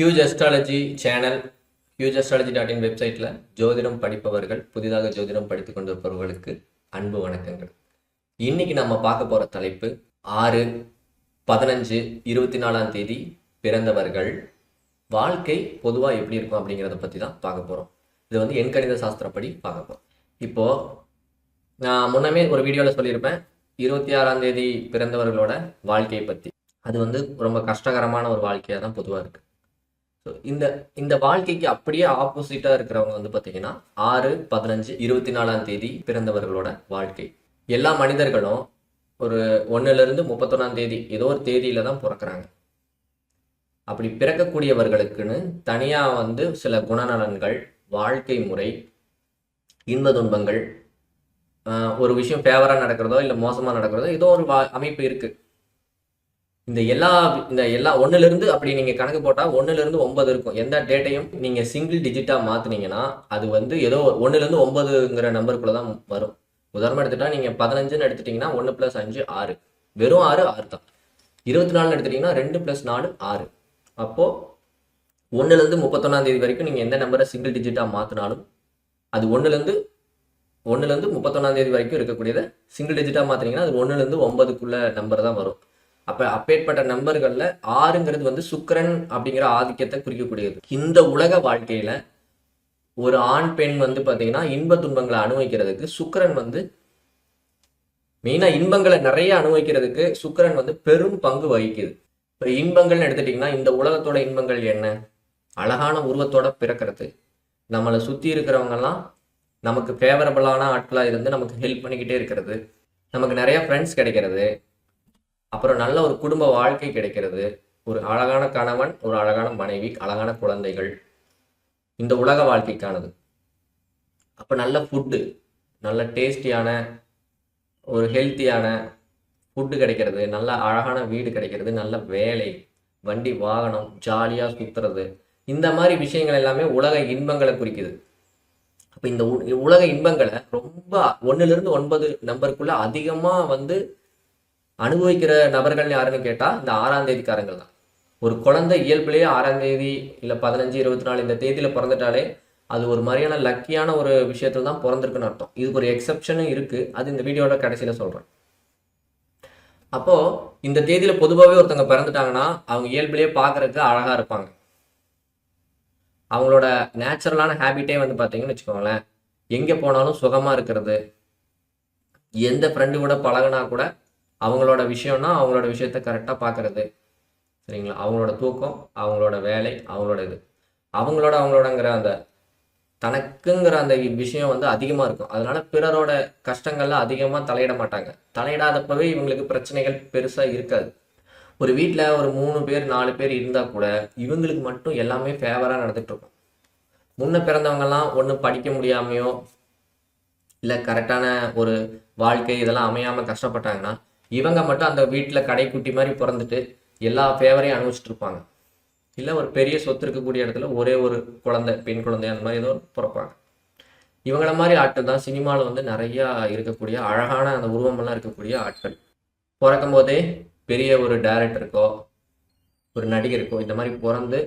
Huge astrology channel huge astrology dot in வெப்சைட்டில் ஜோதிடம் படிப்பவர்கள் புதிதாக ஜோதிடம் படித்து கொண்டிருப்பவர்களுக்கு அன்பு வணக்கங்கள். இன்னைக்கு நம்ம பார்க்க போகிற தலைப்பு ஆறு பதினஞ்சு இருபத்தி நாலாம் தேதி பிறந்தவர்கள் வாழ்க்கை பொதுவாக எப்படி இருக்கும் அப்படிங்கிறத பற்றி தான் பார்க்க போகிறோம் இது வந்து எண்கணித சாஸ்திரப்படி பார்க்க போகிறோம் இப்போது நான் முன்னமே ஒரு வீடியோவில் சொல்லியிருப்பேன் இருபத்தி ஆறாம் தேதி பிறந்தவர்களோட வாழ்க்கையை பற்றி அது வந்து ரொம்ப கஷ்டகரமான ஒரு வாழ்க்கையாக தான் பொதுவாக இருக்குது ஸோ இந்த இந்த வாழ்க்கைக்கு அப்படியே ஆப்போசிட்டாக இருக்கிறவங்க வந்து பார்த்தீங்கன்னா ஆறு பதினஞ்சு இருபத்தி நாலாம் தேதி பிறந்தவர்களோட வாழ்க்கை. எல்லா மனிதர்களும் ஒரு ஒன்றுலேருந்து முப்பத்தொன்னாம் தேதி ஏதோ ஒரு தேதியில தான் பிறக்கிறாங்க. அப்படி பிறக்கக்கூடியவர்களுக்குன்னு தனியாக வந்து சில குணநலன்கள் வாழ்க்கை முறை இன்ப துன்பங்கள் ஒரு விஷயம் ஃபேவராக நடக்கிறதோ இல்லை மோசமாக நடக்கிறதோ ஏதோ ஒரு வா அமைப்பு இருக்குது இந்த எல்லா இந்த எல்லா ஒன்றுலேருந்து அப்படி நீங்கள் கணக்கு போட்டால் ஒன்றுலேருந்து ஒன்பது இருக்கும். எந்த டேட்டையும் நீங்கள் சிங்கிள் டிஜிட்டாக மாற்றுனீங்கன்னா அது வந்து ஏதோ ஒன்றுலேருந்து ஒன்பதுங்கிற நம்பருக்குள்ளே தான் வரும். உதாரணம் எடுத்துட்டா நீங்கள் பதினஞ்சுன்னு எடுத்துட்டிங்கன்னா ஒன்று ப்ளஸ் அஞ்சு ஆறு. வெறும் ஆறு ஆறு தான். இருபத்தி நாலுன்னு எடுத்துட்டிங்கன்னா ரெண்டு ப்ளஸ் நாலு ஆறு. அப்போது ஒன்றுலேருந்து முப்பத்தொன்னாம் தேதி வரைக்கும் நீங்கள் எந்த நம்பரை சிங்கிள் டிஜிட்டாக மாற்றினாலும் அது ஒன்றுலேருந்து ஒன்றுலேருந்து முப்பத்தொன்னாம் தேதி வரைக்கும் இருக்கக்கூடியதை சிங்கிள் டிஜிட்டாக மாற்றினீங்கன்னா அது ஒன்றுலேருந்து ஒன்பதுக்குள்ள நம்பர் தான் வரும். அப்போ அப்பேற்பட்ட நம்பர்களில் ஆறுங்கிறது வந்து சுக்கரன் அப்படிங்கிற ஆதிக்கத்தை குறிக்கக்கூடியது. இந்த உலக வாழ்க்கையில் ஒரு ஆண் பெண் வந்து பாத்தீங்கன்னா இன்ப துன்பங்களை அனுபவிக்கிறதுக்கு சுக்கரன் வந்து மெயினாக இன்பங்களை நிறைய அனுபவிக்கிறதுக்கு சுக்கரன் வந்து பெரும் பங்கு வகிக்குது. இப்போ இன்பங்கள்னு எடுத்துட்டீங்கன்னா இந்த உலகத்தோட இன்பங்கள் என்ன? அழகான உருவத்தோட பிறக்கிறது. நம்மளை சுற்றி இருக்கிறவங்கெல்லாம் நமக்கு ஃபேவரபிளான ஆட்களாக இருந்து நமக்கு ஹெல்ப் பண்ணிக்கிட்டே இருக்கிறது. நமக்கு நிறைய ஃப்ரெண்ட்ஸ் கிடைக்கிறது. அப்புறம் நல்ல ஒரு குடும்ப வாழ்க்கை கிடைக்கிறது. ஒரு அழகான கணவன் ஒரு அழகான மனைவி அழகான குழந்தைகள். இந்த உலக வாழ்க்கைக்கானது. அப்போ நல்ல ஃபுட்டு நல்ல டேஸ்டியான ஒரு ஹெல்த்தியான ஃபுட்டு கிடைக்கிறது. நல்ல அழகான வீடு கிடைக்கிறது. நல்ல வேலை வண்டி வாகனம் ஜாலியாக சுற்றுறது இந்த மாதிரி விஷயங்கள் எல்லாமே உலக இன்பங்களை குறிக்குது. அப்போ இந்த உ- உலக இன்பங்களை ரொம்ப ஒன்றுலேருந்து ஒன்பது நம்பருக்குள்ளே அதிகமாக வந்து அனுபவிக்கிற நபர்கள் யாருன்னு கேட்டால் இந்த ஆறாம் தேதிக்காரங்கள் தான் ஒரு குழந்தை இயல்புலேயே ஆறாம் தேதி இல்லை பதினஞ்சு இருபத்தி நாலு இந்த தேதியில் பிறந்துட்டாலே அது ஒரு மாதிரியான லக்கியான ஒரு விஷயத்தில் தான் பிறந்திருக்குன்னு அர்த்தம். இதுக்கு ஒரு எக்ஸப்ஷனும் இருக்குது அது இந்த வீடியோட கடைசியில் சொல்கிறேன் அப்போது இந்த தேதியில் பொதுவாகவே ஒருத்தவங்க பிறந்துட்டாங்கன்னா அவங்க இயல்பிலேயே பார்க்கறதுக்கு அழகாக இருப்பாங்க. அவங்களோட நேச்சுரலான ஹேபிட்டே வந்து பார்த்தீங்கன்னு வச்சுக்கோங்களேன். எங்கே போனாலும் சுகமாக இருக்கிறது. எந்த ஃப்ரெண்டு கூட பழகுனா கூட அவங்களோட விஷயம்னா அவங்களோட விஷயத்த கரெக்டாக பார்க்குறது. சரிங்களா? அவங்களோட தூக்கம் அவங்களோட வேலை அவங்களோட இது. அவங்களோட அவங்களோடங்கிற அந்த தனக்குங்கிற அந்த விஷயம் வந்து அதிகமாக இருக்கும். அதனால பிறரோட கஷ்டங்கள்ல அதிகமாக தலையிட மாட்டாங்க. தலையிடாதப்பவே இவங்களுக்கு பிரச்சனைகள் பெருசாக இருக்காது. ஒரு வீட்டில் ஒரு மூணு பேர் நாலு பேர் இருந்தால் கூட இவங்களுக்கு மட்டும் எல்லாமே ஃபேவராக நடந்துகிட்டு இருக்கும். முன்ன பிறந்தவங்கெல்லாம் ஒன்று படிக்க முடியாமையோ இல்லை கரெக்டான ஒரு வாழ்க்கை இதெல்லாம் அமையாமல் கஷ்டப்பட்டாங்கன்னா இவங்க மட்டும் அந்த வீட்டில் கடைக்குட்டி மாதிரி பிறந்துட்டு எல்லா ஃபேவரையும் அனுபவிச்சுட்டு இருப்பாங்க இல்லை ஒரு பெரிய சொத்து இருக்கக்கூடிய இடத்துல ஒரே ஒரு குழந்தை பெண் குழந்தை அந்த மாதிரி ஏதோ பிறப்பாங்க. இவங்கள மாதிரி ஆட்கள் தான் சினிமாவில் வந்து நிறையா இருக்கக்கூடிய அழகான அந்த உருவமெல்லாம் இருக்கக்கூடிய ஆட்கள். பிறக்கும் போதே பெரிய ஒரு டைரக்டருக்கோ ஒரு நடிகருக்கோ இந்த மாதிரி பிறந்து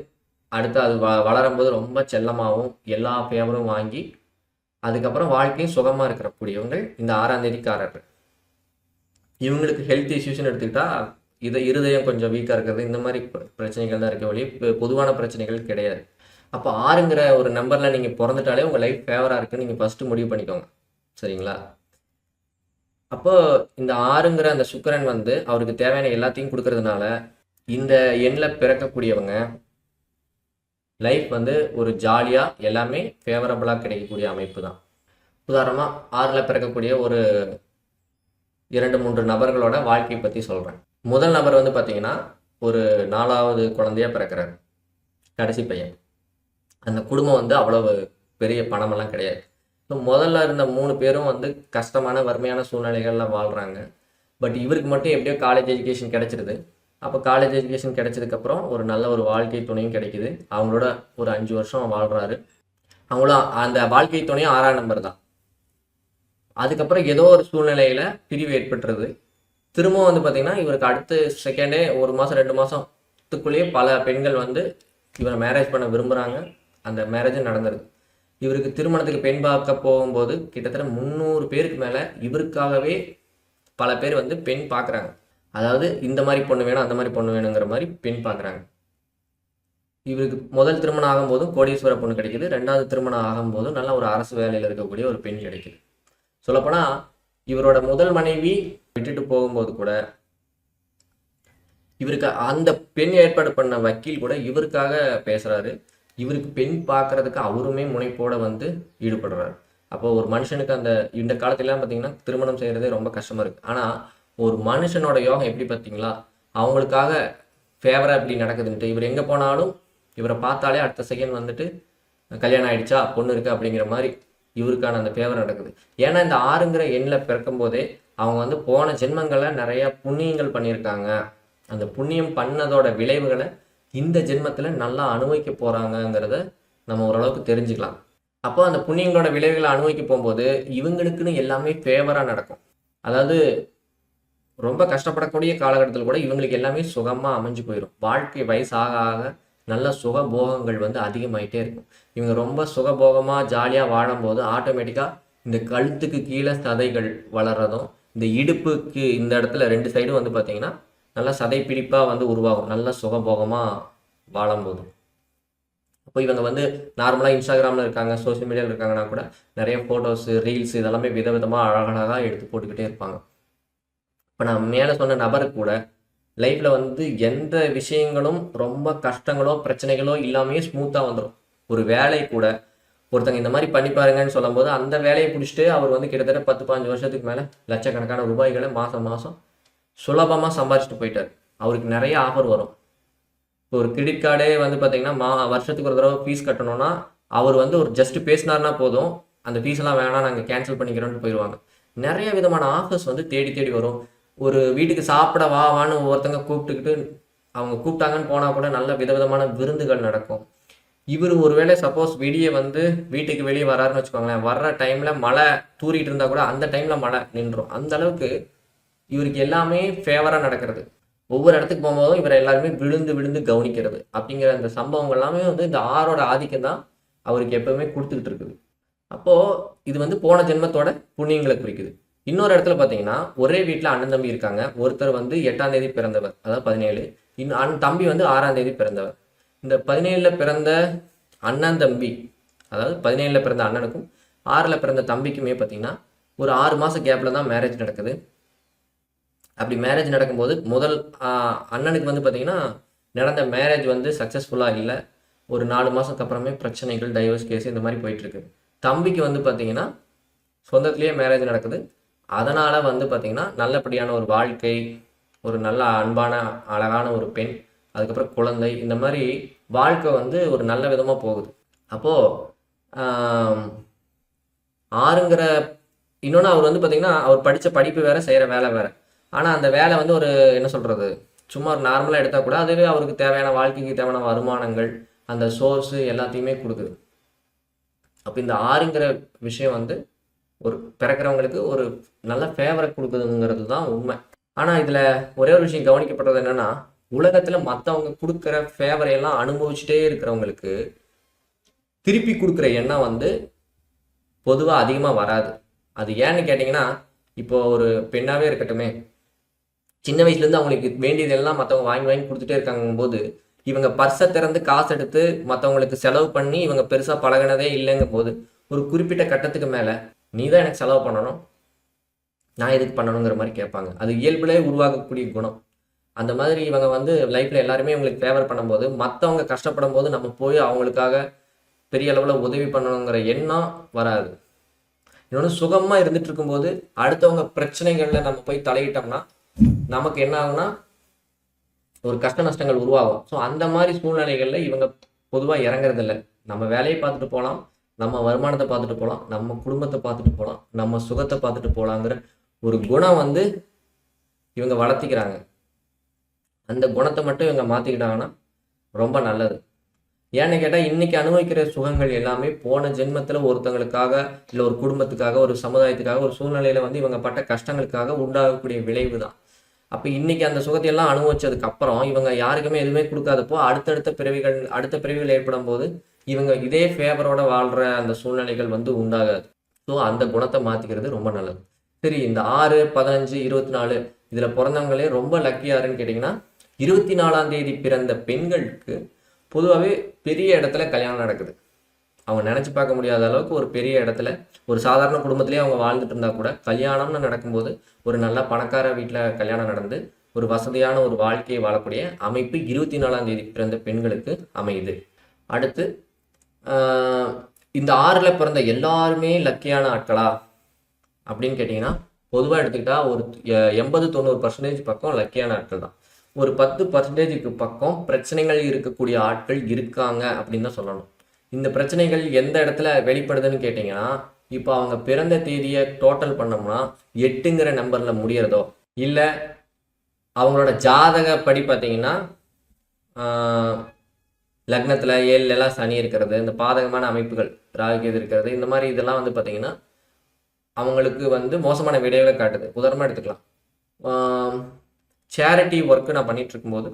அடுத்து அது வ வளரும்போது ரொம்ப செல்லமாகவும் எல்லா ஃபேவரும் வாங்கி அதுக்கப்புறம் வாழ்க்கையும் சுகமாக இருக்கிறக்கூடியவங்க இந்த ஆறாம் தேதிக்காரர்கள். இவங்களுக்கு ஹெல்த் இஷ்யூஸ்னு எடுத்துக்கிட்டா இதை இருதயம் கொஞ்சம் வீக்காக இருக்கிறது இந்த மாதிரி பிரச்சனைகள் தான் இருக்க வழி பொதுவான பிரச்சனைகள் கிடையாது. அப்போ ஆறுங்கிற ஒரு நம்பரில் நீங்கள் பிறந்துட்டாலே உங்கள் லைஃப் ஃபேவராக இருக்குன்னு நீங்கள் ஃபஸ்ட்டு முடிவு பண்ணிக்கோங்க. சரிங்களா? அப்போ இந்த ஆறுங்கிற அந்த சுக்கரன் வந்து அவருக்கு தேவையான எல்லாத்தையும் கொடுக்கறதுனால இந்த எண்ணில் பிறக்கக்கூடியவங்க லைஃப் வந்து ஒரு ஜாலியாக எல்லாமே ஃபேவரபுளாக கிடைக்கக்கூடிய அமைப்பு தான். உதாரணமாக ஆறில் பிறக்கக்கூடிய ஒரு இரண்டு மூன்று நபர்களோட வாழ்க்கையை பற்றி சொல்கிறேன் முதல் நபர் வந்து பார்த்தீங்கன்னா ஒரு நாலாவது குழந்தையா பிறக்கிறாரு. கடைசி பையன். அந்த குடும்பம் வந்து அவ்வளவு பெரிய பணமெல்லாம் கிடையாது. ஸோ முதல்ல இருந்த மூணு பேரும் வந்து கஷ்டமான வறுமையான சூழ்நிலைகளில் வாழ்கிறாங்க பட் இவருக்கு மட்டும் எப்படியோ காலேஜ் எஜுகேஷன் கிடச்சிருது. அப்போ காலேஜ் எஜுகேஷன் கிடைச்சதுக்கப்புறம் ஒரு நல்ல ஒரு வாழ்க்கை துணையும் கிடைக்குது. அவங்களோட ஒரு அஞ்சு வருஷம் வாழ்கிறாரு அவங்களும் அந்த வாழ்க்கை துணையும் ஆறாம் நம்பர் தான். அதுக்கப்புறம் ஏதோ ஒரு சூழ்நிலையில் பிரிவு ஏற்பட்டுறது திரும்பவும் வந்து பார்த்திங்கன்னா இவருக்கு அடுத்து செகண்டே ஒரு மாதம் ரெண்டு மாதத்துக்குள்ளேயே பல பெண்கள் வந்து இவரை மேரேஜ் பண்ண விரும்புகிறாங்க அந்த மேரேஜும் நடந்துருது இவருக்கு திருமணத்துக்கு பெண் பார்க்க போகும்போது கிட்டத்தட்ட முந்நூறு பேருக்கு மேலே இவருக்காகவே பல பேர் வந்து பெண் பார்க்குறாங்க. அதாவது இந்த மாதிரி பொண்ணு வேணும் அந்த மாதிரி பொண்ணு வேணுங்கிற மாதிரி பெண் பார்க்குறாங்க. இவருக்கு முதல் திருமணம் ஆகும்போதும் கோடீஸ்வர பொண்ணு கிடைக்குது. ரெண்டாவது திருமணம் ஆகும்போதும் நல்ல ஒரு அரசு வேலையில் இருக்கக்கூடிய ஒரு பெண் கிடைக்குது. சொல்லப்போனால் இவரோட முதல் மனைவி விட்டுட்டு போகும்போது கூட இவருக்கு அந்த பெண் ஏற்பாடு பண்ண வக்கீல் கூட இவருக்காக பேசுறாரு. இவருக்கு பெண் பார்க்கறதுக்கு அவருமே முனைப்போட வந்து ஈடுபடுறாரு. அப்போ ஒரு மனுஷனுக்கு அந்த இந்த காலத்துலலாம் பார்த்தீங்கன்னா திருமணம் செய்யறதே ரொம்ப கஷ்டமா இருக்கு. ஆனா ஒரு மனுஷனோட யோகம் எப்படி பார்த்தீங்களா அவங்களுக்காக ஃபேவரா இப்படி நடக்குதுன்ட்டு இவர் எங்க போனாலும் இவரை பார்த்தாலே அடுத்த செகண்ட் வந்துட்டு கல்யாணம் ஆயிடுச்சா? பொண்ணு இருக்கு? அப்படிங்கிற மாதிரி இவருக்கான அந்த ஃபேவர் நடக்குது. ஏன்னா இந்த ஆறுங்கிற எண்ணில் பிறக்கும் போதே அவங்க வந்து போன ஜென்மங்களை நிறைய புண்ணியங்கள் பண்ணியிருக்காங்க. அந்த புண்ணியம் பண்ணதோட விளைவுகளை இந்த ஜென்மத்தில் நல்லா அனுபவிக்க போகிறாங்கங்கிறத நம்ம ஓரளவுக்கு தெரிஞ்சுக்கலாம். அப்போ அந்த புண்ணியங்களோட விளைவுகளை அனுபவிக்க போகும்போது இவங்களுக்குன்னு எல்லாமே ஃபேவராக நடக்கும். அதாவது ரொம்ப கஷ்டப்படக்கூடிய காலகட்டத்தில் கூட இவங்களுக்கு எல்லாமே சுகமாக அமைஞ்சு போயிடும் வாழ்க்கை வயசாக ஆக நல்ல சுகபோகங்கள் வந்து அதிகமாயிட்டே இருக்கும். இவங்க ரொம்ப சுகபோகமாக ஜாலியாக வாழும்போது ஆட்டோமேட்டிக்காக இந்த கழுத்துக்கு கீழே சதைகள் வளர்றதும் இந்த இடுப்புக்கு இந்த இடத்துல ரெண்டு சைடும் வந்து பார்த்தீங்கன்னா நல்லா சதை பிடிப்பாக வந்து உருவாகும். நல்ல சுகபோகமாக வாழும்போதும். அப்போ இவங்க வந்து நார்மலாக இன்ஸ்டாகிராமில் இருக்காங்க சோஷியல் மீடியாவில் இருக்காங்கன்னா கூட நிறைய ஃபோட்டோஸு ரீல்ஸ் இதெல்லாமே விதவிதமாக அழகழகாக எடுத்து போட்டுக்கிட்டே இருப்பாங்க. இப்போ நான் மேலே சொன்ன நபருக்கு கூட லைஃப்பில் வந்து எந்த விஷயங்களும் ரொம்ப கஷ்டங்களோ பிரச்சனைகளோ இல்லாமையே ஸ்மூத்தாக வந்துடும் ஒரு வேலை கூட ஒருத்தங்க இந்த மாதிரி பண்ணி பாருங்கன்னு சொல்லும்போது அந்த வேலையை பிடிச்சிட்டு அவர் வந்து கிட்டத்தட்ட பத்து பாஞ்சு வருஷத்துக்கு மேலே லட்சக்கணக்கான ரூபாய்களை மாதம் மாதம் சுலபமாக சம்பாரிச்சிட்டு போயிட்டார். அவருக்கு நிறைய ஆஃபர் வரும். இப்போ ஒரு கிரெடிட் கார்டே வந்து பார்த்தீங்கன்னா மா வருஷத்துக்கு ஒரு தடவை ஃபீஸ் கட்டணும்னா அவர் வந்து ஒரு ஜஸ்ட் பேசினார்னா போதும். அந்த ஃபீஸ் எல்லாம் வேணாம் நாங்கள் கேன்சல் பண்ணிக்கிறோம்னு போயிடுவாங்க நிறைய விதமான ஆஃபர்ஸ் வந்து தேடி தேடி வரும். ஒரு வீட்டுக்கு சாப்பிட வா வான்னு ஒவ்வொருத்தங்க கூப்பிட்டுக்கிட்டு அவங்க கூப்பிட்டாங்கன்னு போனால் கூட நல்ல விதவிதமான விருந்துகள் நடக்கும். இவர் ஒருவேளை சப்போஸ் வெளியே வந்து வீட்டுக்கு வெளியே வராருன்னு வச்சுக்கோங்களேன். வர்ற டைமில் மழை தூரிட்டு இருந்தால் கூட அந்த டைமில் மழை நின்றும் அந்த அளவுக்கு இவருக்கு எல்லாமே ஃபேவராக நடக்கிறது. ஒவ்வொரு இடத்துக்கு போகும்போதும் இவரை எல்லாருமே விழுந்து விழுந்து கவனிக்கிறது. அப்படிங்கிற அந்த சம்பவங்கள் எல்லாமே வந்து இந்த ஆரோட ஆதிக்கம் தான் அவருக்கு எப்பவுமே கொடுத்துக்கிட்டு இருக்குது. அப்போது இது வந்து போன ஜென்மத்தோட புண்ணியங்களை குறிக்குது. இன்னொரு இடத்துல பார்த்தீங்கன்னா ஒரே வீட்டில் அண்ணன் தம்பி இருக்காங்க. ஒருத்தர் வந்து எட்டாம் தேதி பிறந்தவர். அதாவது பதினேழு. இன்னும் அண்ணன் தம்பி வந்து ஆறாம் தேதி பிறந்தவர். இந்த பதினேழில் பிறந்த அண்ணன் தம்பி அதாவது பதினேழில் பிறந்த அண்ணனுக்கும் ஆறில் பிறந்த தம்பிக்குமே பார்த்தீங்கன்னா ஒரு ஆறு மாதம் கேப்பில் தான் மேரேஜ் நடக்குது. அப்படி மேரேஜ் நடக்கும்போது முதல் அண்ணனுக்கு வந்து பார்த்தீங்கன்னா நடந்த மேரேஜ் வந்து சக்ஸஸ்ஃபுல்லாக இல்லை. ஒரு நாலு மாதத்துக்கு அப்புறமே பிரச்சனைகள் டைவர்ஸ் கேஸ் இந்த மாதிரி போயிட்டுருக்கு தம்பிக்கு வந்து பார்த்தீங்கன்னா சொந்தத்துலேயே மேரேஜ் நடக்குது. அதனால் வந்து பார்த்திங்கன்னா நல்லபடியான ஒரு வாழ்க்கை ஒரு நல்ல அன்பான அழகான ஒரு பெண் அதுக்கப்புறம் குழந்தை இந்த மாதிரி வாழ்க்கை வந்து ஒரு நல்ல விதமாக போகுது. அப்போது ஆறுங்கிற இன்னொன்று அவர் வந்து பார்த்திங்கன்னா அவர் படித்த படிப்பு வேறு செய்கிற வேலை வேறு. ஆனால் அந்த வேலை வந்து ஒரு என்ன சொல்கிறது சும்மா ஒரு நார்மலாக எடுத்தால் கூட அதுவே அவருக்கு தேவையான வாழ்க்கைக்கு தேவையான வருமானங்கள் அந்த சோர்ஸு எல்லாத்தையுமே கொடுக்குது. அப்போ இந்த ஆறுங்கிற விஷயம் வந்து ஒரு பிறக்கிறவங்களுக்கு ஒரு நல்ல ஃபேவரை கொடுக்குதுங்கிறது தான் உண்மை. ஆனால் இதில் ஒரே ஒரு விஷயம் கவனிக்கப்படுறது என்னென்னா உலகத்தில் மற்றவங்க கொடுக்குற ஃபேவரையெல்லாம் அனுபவிச்சுட்டே இருக்கிறவங்களுக்கு திருப்பி கொடுக்குற எண்ணம் வந்து பொதுவாக அதிகமாக வராது. அது ஏன்னு கேட்டிங்கன்னா இப்போ ஒரு பெண்ணாகவே இருக்கட்டுமே. சின்ன வயசுலேருந்து அவங்களுக்கு வேண்டியதெல்லாம் மற்றவங்க வாங்கி வாங்கி கொடுத்துட்டே இருக்காங்க போது இவங்க பர்ஸை திறந்து காசு எடுத்து மற்றவங்களுக்கு செலவு பண்ணி இவங்க பெருசாக பழகினதே இல்லைங்கும் போது ஒரு குறிப்பிட்ட கட்டத்துக்கு மேலே நீ தான் எனக்கு செலவு பண்ணணும். நான் எதுக்கு பண்ணணுங்கிற மாதிரி கேட்பாங்க. அது இயல்புலே உருவாக்கக்கூடிய குணம். அந்த மாதிரி இவங்க வந்து லைஃப்பில் எல்லாருமே இவங்களுக்கு ஃபேவர் பண்ணும்போது மற்றவங்க கஷ்டப்படும் போது நம்ம போய் அவங்களுக்காக பெரிய அளவில் உதவி பண்ணணுங்கிற எண்ணம் வராது. இன்னொன்று சுகமாக இருந்துட்டு இருக்கும்போது அடுத்தவங்க பிரச்சனைகளில் நம்ம போய் தலையிட்டோம்னா நமக்கு என்ன ஆகும்னா ஒரு கஷ்ட நஷ்டங்கள் உருவாகும். ஸோ அந்த மாதிரி சூழ்நிலைகளில் இவங்க பொதுவாக இறங்குறதில்ல. நம்ம வேலையை பார்த்துட்டு போகலாம். நம்ம வருமானத்தை பார்த்துட்டு போகலாம் நம்ம குடும்பத்தை பார்த்துட்டு போகலாம் நம்ம சுகத்தை பார்த்துட்டு போகலாங்கிற ஒரு குணம் வந்து இவங்க வளர்த்திக்கிறாங்க. அந்த குணத்தை மட்டும் இவங்க மாற்றிக்கிட்டாங்கன்னா ரொம்ப நல்லது. ஏன்னு கேட்டால் இன்றைக்கி அனுபவிக்கிற சுகங்கள் எல்லாமே போன ஜென்மத்தில் ஒருத்தங்களுக்காக இல்லை ஒரு குடும்பத்துக்காக ஒரு சமுதாயத்துக்காக ஒரு சூழ்நிலையில் வந்து இவங்க பட்ட கஷ்டங்களுக்காக உண்டாகக்கூடிய விளைவு தான் அப்போ இன்றைக்கி அந்த சுகத்தையெல்லாம் அனுபவிச்சதுக்கு அப்புறம் இவங்க யாருக்குமே எதுவுமே கொடுக்காதப்போ அடுத்தடுத்த பிறவிகள் அடுத்த பிறவிகள் ஏற்படும் போது இவங்க இதே ஃபேவரோட வாழ்கிற அந்த சூழ்நிலைகள் வந்து உண்டாகாது. ஸோ அந்த குணத்தை மாற்றிக்கிறது ரொம்ப நல்லது. சரி இந்த ஆறு பதினஞ்சு இருபத்தி நாலு இதில் பிறந்தவங்களே ரொம்ப லக்கியாருன்னு கேட்டிங்கன்னா இருபத்தி நாலாம் தேதி பிறந்த பெண்களுக்கு பொதுவாகவே பெரிய இடத்துல கல்யாணம் நடக்குது. அவங்க நினச்சி பார்க்க முடியாத அளவுக்கு ஒரு பெரிய இடத்துல ஒரு சாதாரண குடும்பத்திலேயே அவங்க வாழ்ந்துட்டு இருந்தால் கூட கல்யாணம்னு நடக்கும்போது ஒரு நல்ல பணக்கார வீட்டில் கல்யாணம் நடந்து ஒரு வசதியான ஒரு வாழ்க்கையை வாழக்கூடிய அமைப்பு இருபத்தி நாலாம் தேதி பிறந்த பெண்களுக்கு அமையுது. அடுத்து இந்த ஆறில் பிறந்த எல்லாருமே லக்கியான ஆட்களா? அப்படின்னு கேட்டிங்கன்னா பொதுவாக எடுத்துக்கிட்டா ஒரு எண்பது தொண்ணூறு பர்சன்டேஜ் பக்கம் லக்கியான ஆட்கள் தான். ஒரு பத்து பர்சன்டேஜுக்கு பக்கம் பிரச்சனைகள் இருக்கக்கூடிய ஆட்கள் இருக்காங்க அப்படின்னு தான் சொல்லணும். இந்த பிரச்சனைகள் எந்த இடத்துல வெளிப்படுதுன்னு கேட்டிங்கன்னா இப்போ அவங்க பிறந்த தேதியை டோட்டல் பண்ணோம்னா எட்டுங்கிற நம்பரில் முடியறதோ இல்லை அவங்களோட ஜாதகப்படி பார்த்தீங்கன்னா லக்னத்தில் ஏழுலலாம் சனி இருக்கிறது இந்த பாதகமான அமைப்புகள் ராகுகேது இருக்கிறது இந்த மாதிரி இதெல்லாம் வந்து பார்த்தீங்கன்னா அவங்களுக்கு வந்து மோசமான விடைகளை காட்டுது. உதாரணமாக எடுத்துக்கலாம். சேரிட்டி ஒர்க்கு நான் பண்ணிட்டு இருக்கும்போது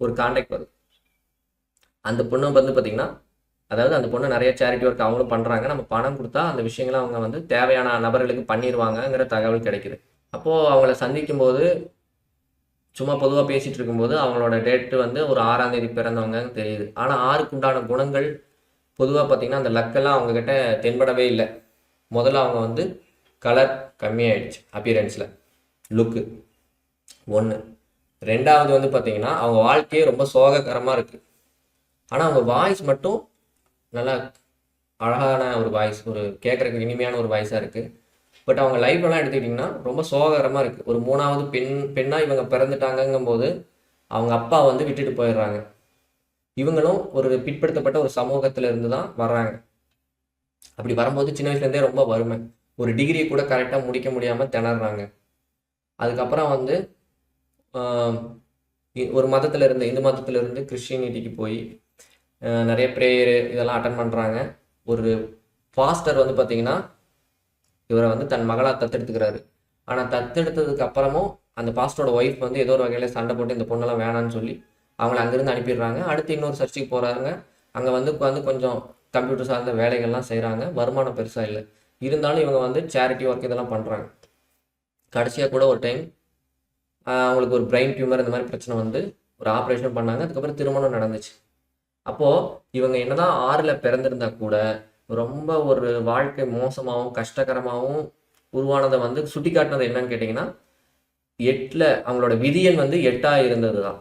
ஒரு கான்டாக்ட் வருது. அந்த பொண்ணு வந்து பார்த்தீங்கன்னா அதாவது அந்த பொண்ணு நிறைய சேரிட்டி ஒர்க் அவங்களும் பண்ணுறாங்க நம்ம பணம் கொடுத்தா அந்த விஷயங்களை அவங்க வந்து தேவையான நபர்களுக்கு பண்ணிடுவாங்கங்கிற தகவல் கிடைக்குது. அப்போது அவங்கள சந்திக்கும் போது சும்மா பொதுவாக பேசிகிட்டு இருக்கும்போது அவங்களோட டேட்டு வந்து ஒரு ஆறாம் தேதி பிறந்தவங்கன்னு தெரியுது. ஆனால் ஆறுக்கு உண்டான குணங்கள் பொதுவாக பார்த்திங்கன்னா அந்த லக்கெல்லாம் அவங்கக்கிட்ட தென்படவே இல்லை. முதல்ல அவங்க வந்து கலர் கம்மியாயிடுச்சு அப்பியரன்ஸில் லுக்கு ஒன்று ரெண்டாவது வந்து பார்த்திங்கன்னா அவங்க வாழ்க்கையே ரொம்ப சோககரமாக இருக்குது ஆனால் அவங்க வாய்ஸ் மட்டும் நல்லா அழகான ஒரு வாய்ஸ் ஒரு கேட்குறதுக்கு இனிமையான ஒரு வாய்ஸாக இருக்குது பட் அவங்க லைஃப்லாம் எடுத்துக்கிட்டிங்கன்னா ரொம்ப சோகரமாக இருக்குது ஒரு மூணாவது பெண் பெண்ணாக இவங்க பிறந்துட்டாங்கங்கும் போது அவங்க அப்பா வந்து விட்டுட்டு போயிடுறாங்க. இவங்களும் ஒரு பிற்படுத்தப்பட்ட ஒரு சமூகத்தில் இருந்து தான் வர்றாங்க. அப்படி வரும்போது சின்ன வயசுலேருந்தே ரொம்ப வறுமை. ஒரு டிகிரி கூட கரெக்டாக முடிக்க முடியாமல் திணறாங்க. அதுக்கப்புறம் வந்து இ- ஒரு மதத்தில் இருந்து இந்து மதத்தில் இருந்து கிறிஸ்டியனிட்டிக்கு போய் நிறைய ப்ரேயரு இதெல்லாம் அட்டன் பண்ணுறாங்க ஒரு ஃபாஸ்டர் வந்து பார்த்தீங்கன்னா இவரை வந்து தன் மகளாக தத்தெடுத்துக்கிறாரு. ஆனால் தத்தெடுத்ததுக்கு அப்புறமும் அந்த பாஸ்டரோட ஒய்ஃப் வந்து ஏதோ ஒரு வகையில் சண்டை போட்டு இந்த பொண்ணெல்லாம் வேணான்னு சொல்லி அவங்கள அங்கேருந்து அனுப்பிடுறாங்க. அடுத்து இன்னொரு சர்ச்சுக்கு போகிறாங்க அங்கே வந்து உட்காந்து கொஞ்சம் கம்ப்யூட்டர் சார்ந்த வேலைகள்லாம் செய்கிறாங்க வருமானம் பெருசாக இல்லை. இருந்தாலும் இவங்க வந்து சேரிட்டி ஒர்க் இதெல்லாம் பண்ணுறாங்க கடைசியாக கூட ஒரு டைம் அவங்களுக்கு ஒரு பிரெயின் டியூமர் இந்த மாதிரி பிரச்சனை வந்து ஒரு ஆப்ரேஷன் பண்ணாங்க. அதுக்கப்புறம் திருமணம் நடந்துச்சு. அப்போது இவங்க என்னதான் ஆறில் பிறந்திருந்தா கூட ரொம்ப ஒரு வாழ்க்கை மோசமாகவும் கஷ்டகரமாகவும் உருவானதை வந்து சுட்டி காட்டினது என்னன்னு கேட்டிங்கன்னா எட்டில் அவங்களோட விதியன் வந்து எட்டாக இருந்தது தான்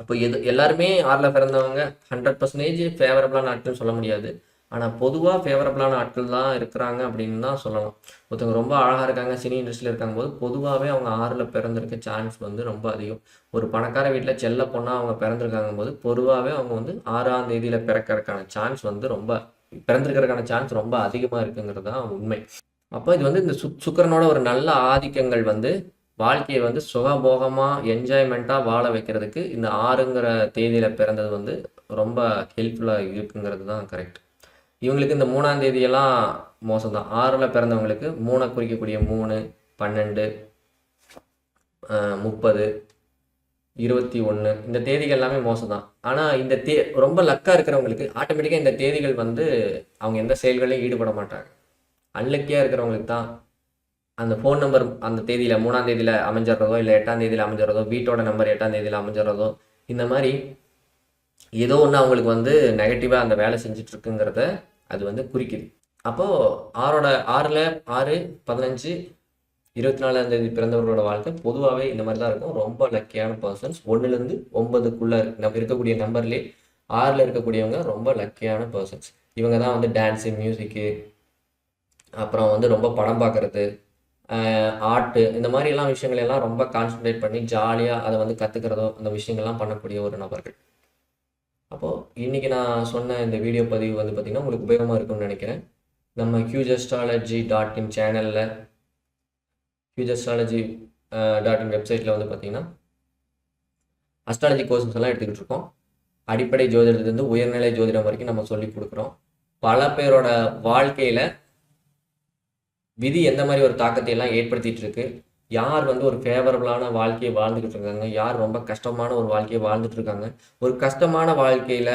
அப்போ எது எல்லாருமே ஆறில் பிறந்தவங்க ஹண்ட்ரட் பர்சன்டேஜ் ஃபேவரபிளான ஆட்கள்னு சொல்ல முடியாது. ஆனால் பொதுவாக ஃபேவரபிளான ஆட்கள் தான் இருக்கிறாங்க அப்படின்னு தான் சொல்லலாம் ஒருத்தவங்க ரொம்ப அழகாக இருக்காங்க சினி இண்டஸ்ட்ரியில் இருக்காங்க போது பொதுவாகவே அவங்க ஆறில் பிறந்திருக்க சான்ஸ் வந்து ரொம்ப அதிகம். ஒரு பணக்கார வீட்டில் செல்ல பொண்ணாக அவங்க பிறந்திருக்காங்க போது பொதுவாகவே அவங்க வந்து ஆறாம் தேதியில் பிறக்கறதுக்கான சான்ஸ் வந்து ரொம்ப பிறந்திருக்கிறதுக்கான சான்ஸ் ரொம்ப அதிகமாக இருக்குங்கிறது தான் உண்மை. அப்போ இது வந்து இந்த சு சுக்கரனோட ஒரு நல்ல ஆதிக்கங்கள் வந்து வாழ்க்கையை வந்து சுகபோகமாக என்ஜாய்மெண்ட்டாக வாழ வைக்கிறதுக்கு இந்த ஆறுங்கிற தேதியில் பிறந்தது வந்து ரொம்ப ஹெல்ப்ஃபுல்லாக இருக்குங்கிறது தான் கரெக்ட் இவங்களுக்கு இந்த மூணாம் தேதியெல்லாம் மோசம் தான் ஆறில் பிறந்தவங்களுக்கு மூணை குறிக்கக்கூடிய மூணு பன்னெண்டு முப்பது இருபத்தி ஒன்று இந்த தேதிகள் எல்லாமே மோசம் தான் ஆனால் இந்த தே ரொம்ப லக்காக இருக்கிறவங்களுக்கு ஆட்டோமேட்டிக்காக இந்த தேதிகள் வந்து அவங்க எந்த செயல்களையும் ஈடுபட மாட்டாங்க. அன்லக்கியாக இருக்கிறவங்களுக்கு தான் அந்த ஃபோன் நம்பர் அந்த தேதியில் மூணாம் தேதியில் அமைஞ்சிடுறதோ இல்லை எட்டாம் தேதியில் அமைஞ்சிடுறதோ வீட்டோட நம்பர் எட்டாம் தேதியில் அமைஞ்சிடுறதோ இந்த மாதிரி ஏதோ ஒன்று அவங்களுக்கு வந்து நெகட்டிவாக அந்த வேலை செஞ்சிட்ருக்குங்கிறத அது வந்து குறிக்குது. அப்போது ஆறோட ஆறில் ஆறு பதினஞ்சு இருபத்தி நாலாம் தேதி பிறந்தவர்களோட வாழ்க்கை பொதுவாகவே இந்த மாதிரி தான் இருக்கும். ரொம்ப லக்கியான பர்சன்ஸ் ஒன்றுலேருந்து ஒன்பதுக்குள்ளே நம்ம இருக்கக்கூடிய நம்பர்லேயே ஆறில் இருக்கக்கூடியவங்க ரொம்ப லக்கியான பர்சன்ஸ் இவங்க தான் வந்து டான்ஸு மியூசிக்கு அப்புறம் வந்து ரொம்ப படம் பார்க்குறது ஆர்ட்டு இந்த மாதிரி எல்லாம் ரொம்ப கான்சென்ட்ரேட் பண்ணி ஜாலியாக அதை வந்து கற்றுக்கிறதோ அந்த விஷயங்கள்லாம் பண்ணக்கூடிய ஒரு நபர்கள். அப்போது இன்றைக்கி நான் சொன்ன இந்த வீடியோ பதிவு வந்து பார்த்திங்கன்னா உங்களுக்கு உபயோகமாக இருக்கும்னு நினைக்கிறேன். நம்ம ஹியூஜஸ்ட்ராலஜி டாட் இன் சேனலில் ஹியூஜஸ்ட்ராலஜி டாட் இன் வெப்சைட்டில் வந்து பார்த்திங்கன்னா அஸ்ட்ராலஜி கோர்சஸ் எல்லாம் எடுத்துக்கிட்டு இருக்கோம். அடிப்படை ஜோதிடத்துலேருந்து உயர்நிலை ஜோதிடம் வரைக்கும் நம்ம சொல்லி கொடுக்குறோம். பல பேரோட வாழ்க்கையில் விதி எந்த மாதிரி ஒரு தாக்கத்தை எல்லாம் ஏற்படுத்திட்டு இருக்கு. யார் வந்து ஒரு ஃபேவரபுளான வாழ்க்கையை வாழ்ந்துக்கிட்டு இருக்காங்க? யார் ரொம்ப கஷ்டமான ஒரு வாழ்க்கையை வாழ்ந்துட்டு இருக்காங்க? ஒரு கஷ்டமான வாழ்க்கையில்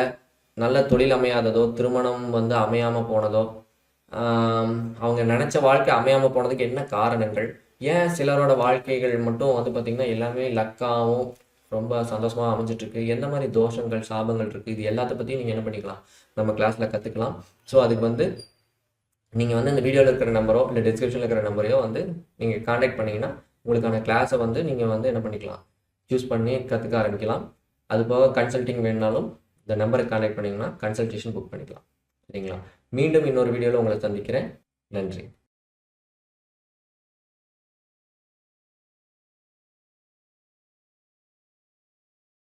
நல்ல தொழில் அமையாததோ திருமணம் வந்து அமையாமல் போனதோ அவங்க நினச்ச வாழ்க்கை அமையாமல் போனதுக்கு என்ன காரணங்கள்? ஏன் சிலரோட வாழ்க்கைகள் மட்டும் வந்து பார்த்திங்கன்னா எல்லாமே லக்காவும் ரொம்ப சந்தோஷமாக அமைஞ்சிட்ருக்கு? என்ன எந்த மாதிரி தோஷங்கள் சாபங்கள் இருக்குது இது எல்லாத்த பற்றியும் நீங்கள் என்ன பண்ணிக்கலாம்? நம்ம கிளாஸில் கற்றுக்கலாம் ஸோ அதுக்கு வந்து நீங்கள் வந்து இந்த வீடியோவில் இருக்கிற நம்பரோ இல்லை டிஸ்கிரிப்ஷனில் இருக்கிற நம்பரையோ வந்து நீங்கள் காண்டாக்ட் பண்ணிங்கன்னா உங்களுக்கான கிளாஸை வந்து நீங்கள் வந்து என்ன பண்ணிக்கலாம்? சூஸ் பண்ணி கற்றுக்க ஆரம்பிக்கலாம். அது போக கன்சல்ட்டிங் வேணுனாலும் இந்த நம்பரை காண்டாக்ட் பண்ணிங்கன்னா கன்சல்டேஷன் புக் பண்ணிக்கலாம். சரிங்களா? மீண்டும் இன்னொரு வீடியோவில் உங்களை சந்திக்கிறேன். நன்றி.